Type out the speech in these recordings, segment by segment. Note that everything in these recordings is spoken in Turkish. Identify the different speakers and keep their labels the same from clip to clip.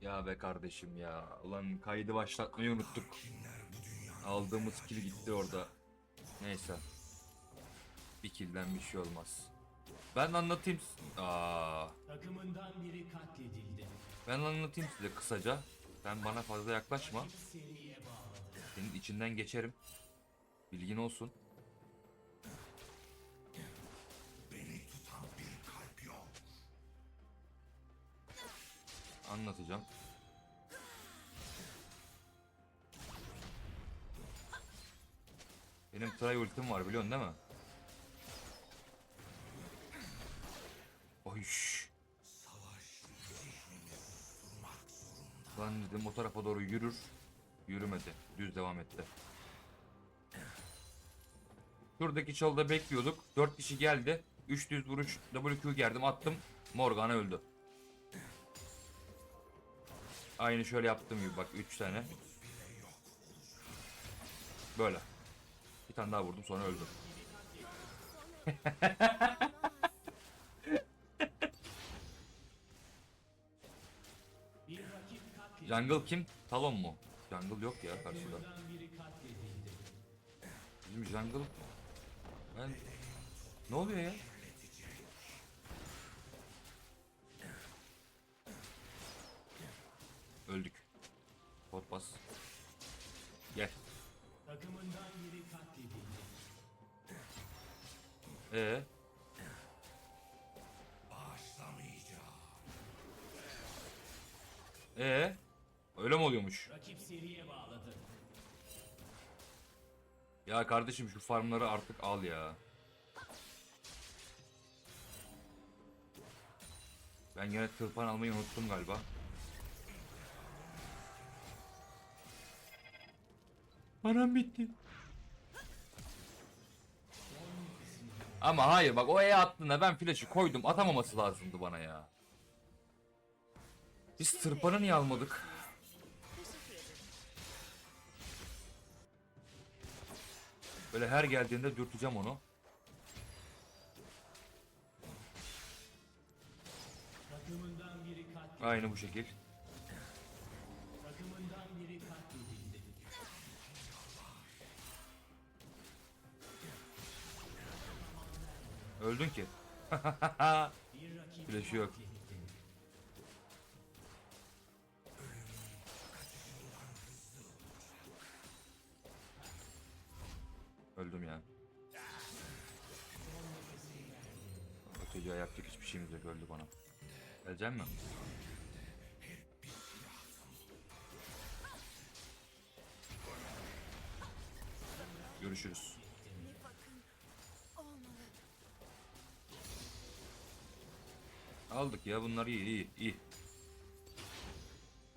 Speaker 1: Ya be kardeşim ya. Ulan kaydı başlatmayı unuttuk. Aldığımız kill gitti orada. Neyse. Bir killden bir şey olmaz. Ben anlatayım. Aa,
Speaker 2: Takımından biri katledildi.
Speaker 1: ben anlatayım size kısaca. Sen bana fazla yaklaşma. Senin içinden geçerim. Bilgin olsun. Anlatacağım. Benim try ultim var biliyorsun değil mi? Oy. Lan dedim o tarafa doğru yürür. Yürümedi. Düz devam etti. Şuradaki çalıda bekliyorduk. 4 kişi geldi. 3 düz vuruş WQ gerdim attım. Morgana öldü. Aynı şöyle yaptığım gibi bak 3 tane. Böyle. Bir tane daha vurdum sonra öldüm. Jungle kim? Talon mu? Jungle yok ya karşıda. Bizim jungle... Ben... Ne oluyor ya? Bas. Gel.
Speaker 2: Takımından biri katledildi.
Speaker 1: Ee, ee, öyle mi oluyormuş?
Speaker 2: Rakip seriye bağladı.
Speaker 1: Ya kardeşim şu farmları artık al ya. Ben gene tırpan almayı unuttum galiba. Param bitti. Ama hayır bak o E attığında ben flash'ı koydum atamaması lazımdı bana ya. Biz tırpanı niye almadık? Böyle her geldiğinde dürteceğim onu. Aynı bu şekil. Öldün ki. Flash'ı yok. Öldüm ya. Çocuğa yapacak hiçbir şeyimiz yok öldü bana. Gelecek mi? Görüşürüz. Aldık ya bunlar iyi iyi iyi.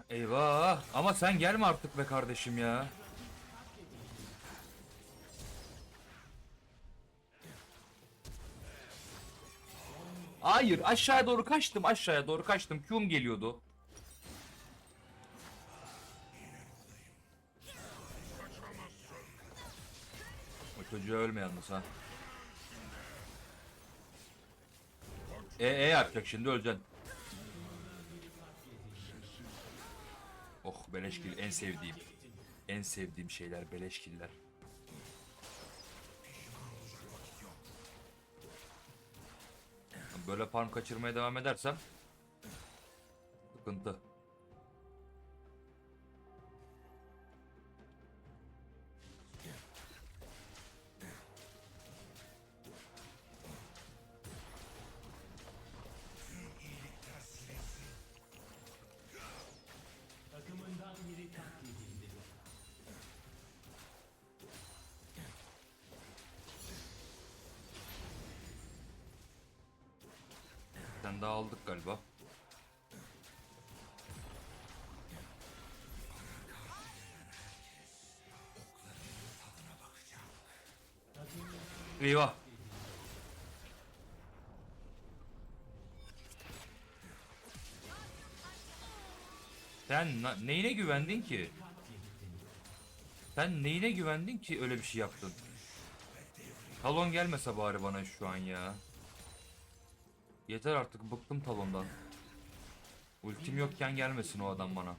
Speaker 1: Eyvah ama sen gelme artık be kardeşim ya. Hayır aşağıya doğru kaçtım aşağıya doğru kaçtım Q'm geliyordu. O çocuğa ölme yalnız ha. E, e yapacak şimdi öleceksin. Oh beleşkil en sevdiğim. En sevdiğim şeyler beleşkiller. Böyle farm kaçırmaya devam edersem sıkıntı. Tane daha aldık galiba. Eyvah. Sen neyine güvendin ki? Sen neyine güvendin ki öyle bir şey yaptın? Talon gelmese bari bana şu an ya. Yeter artık bıktım talondan. Ultim yokken gelmesin o adam bana.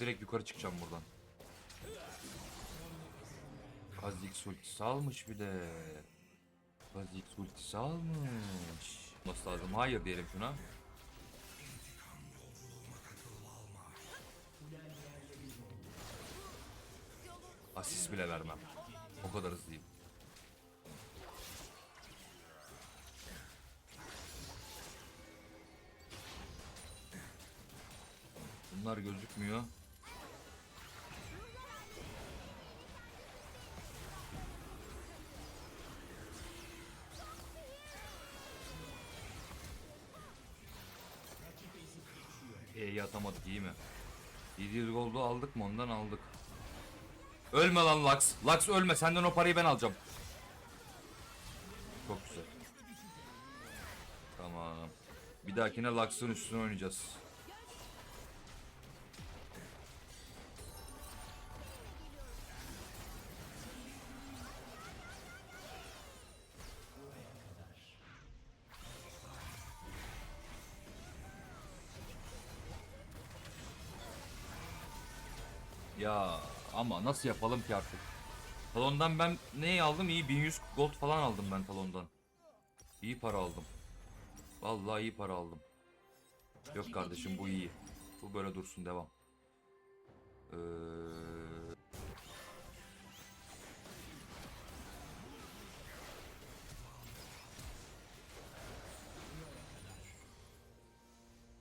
Speaker 1: Direkt yukarı çıkacağım buradan. Kha'Zix ultisi almış bir de. Kha'Zix ultisi almış. Nasıl lazım? Hayır diyelim şuna. Asist bile vermem. O kadar hızlıyım. Bunlar gözükmüyor. E'yi atamadık iyi mi? 700 gold'u aldık mı ondan aldık. Ölme lan Lux. Lux ölme senden o parayı ben alacağım. Çok güzel. Tamam. Bir dahakine Lux'ın üstüne oynayacağız. Ya ama nasıl yapalım ki artık? Talondan ben neyi aldım? İyi 1100 gold falan aldım ben talondan. İyi para aldım. Vallahi iyi para aldım. Yok kardeşim bu iyi. Bu böyle dursun devam. Ee...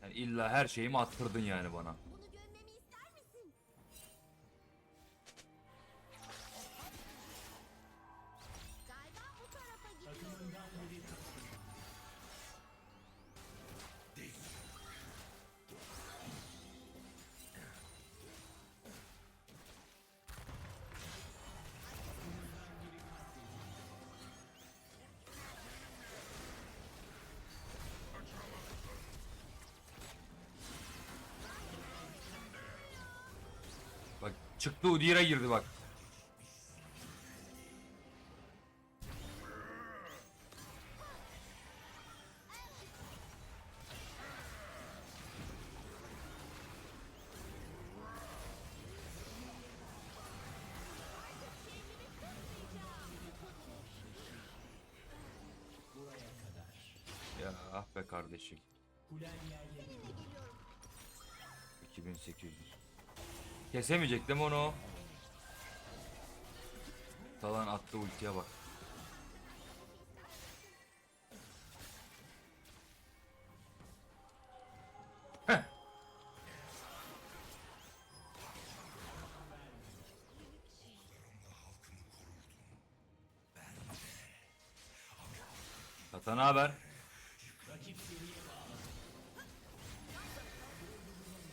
Speaker 1: Yani illa her şeyimi attırdın yani bana. Çıktı Udyr'a girdi bak. Ya ah be kardeşim.
Speaker 2: Kulen yerle bir oldu.
Speaker 1: 2800. Kesemeyecek değil mi onu? Talan attı ultiye bak. Heh. Ne haber?
Speaker 2: Rakip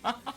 Speaker 2: seriye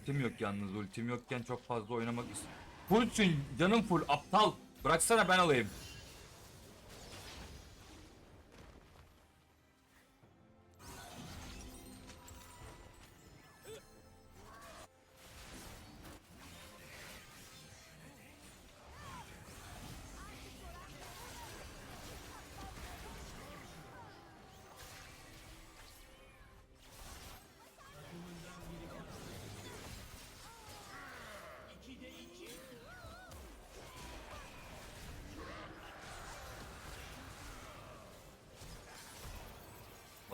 Speaker 1: Ultim yok yalnız. Ultim yokken çok fazla oynamak ist. Fullsün canım full aptal. Bıraksana ben alayım.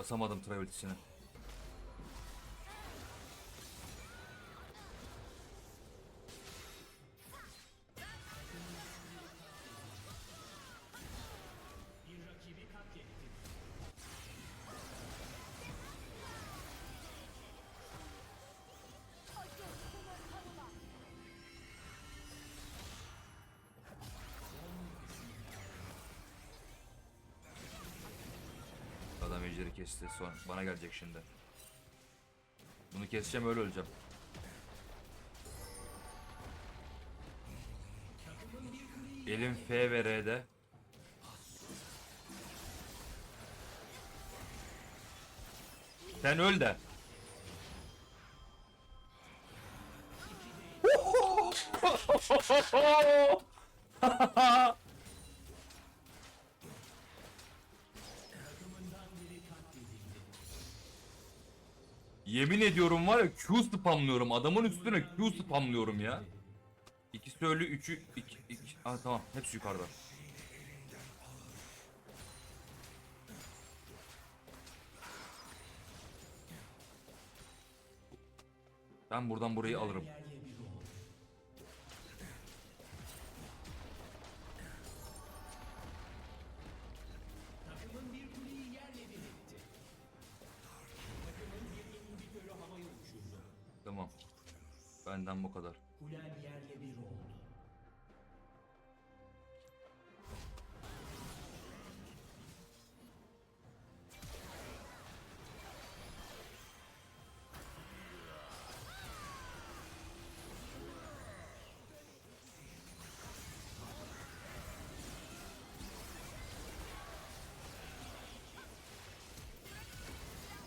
Speaker 1: Basamadım tray ultisine. Kesti son. Bana gelecek şimdi. Bunu keseceğim öyle öleceğim. Elim F ve R'de. Sen öl de. Yemin ediyorum var ya Q spamlıyorum. Adamın üstüne Q spamlıyorum ya. İkisi ölü, üçü... Iki, iki, Aa, tamam, hepsi yukarıda. Ben buradan burayı alırım. Tamam. Benden bu kadar.
Speaker 2: Kulen yerle bir oldu.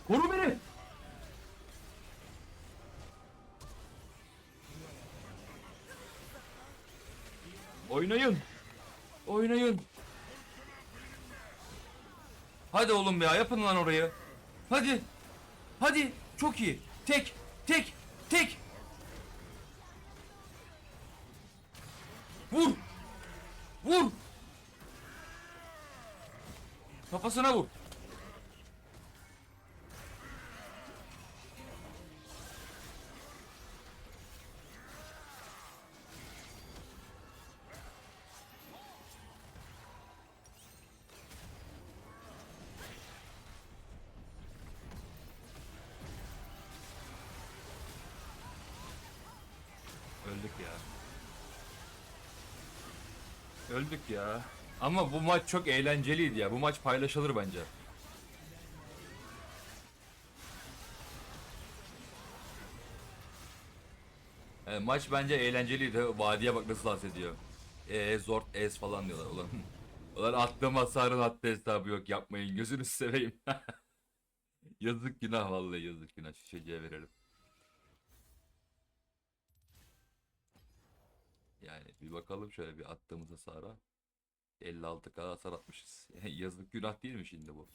Speaker 1: Koru beni! Oynayın. Oynayın. Hadi oğlum ya yapın lan orayı. Hadi. Hadi. Çok iyi. Tek. Tek. Tek. Vur. Vur. Kafasına vur. Ya. Öldük ya. Ama bu maç çok eğlenceliydi ya. Bu maç paylaşılır bence. E, maç bence eğlenceliydi. Vadiye bak nasıl dans ediyor. E, zort es falan diyorlar ulan. Ulan attığım hasarın hatta hesabı yok yapmayın gözünü seveyim. yazık günah vallahi yazık günah şişeciye verelim. Yani bir bakalım şöyle bir attığımız hasara. 56 kadar hasar atmışız. Yazık günah değil mi şimdi bu?